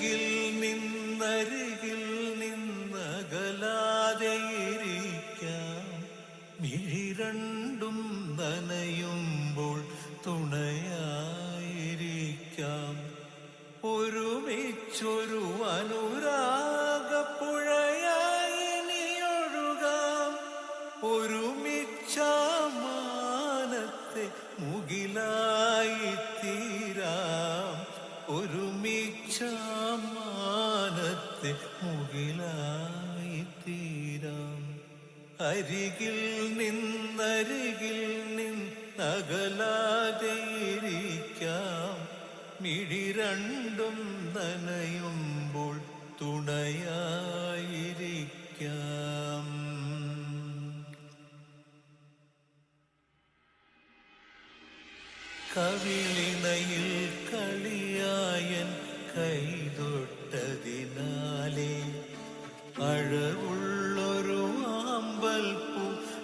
അരികിൽ നിന്നരികിൽ നിന്നകലാതെ ഇരിക്കാം മിഴി രണ്ടും നനയുമ്പോൾ തുണയായിരിക്കാം. ഒരുമിച്ചൊരു അനുരാ ഒരുമിച്ചാമാനത്തെ മുകിലായി തീരാം. അരികിൽ നിന്നരികിൽ നിന്നകലാതെയിരിക്കാം മിഴി രണ്ടും നനയുമ്പോൾ തുണയായിരിക്കാം. കവിളിണയിൽ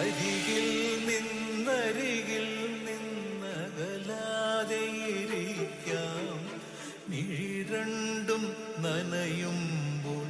അരികിൽ നിന്നരികിൽ നിന്നകലാതെയിരിക്കാം. നീ രണ്ടും നനയുമ്പോൾ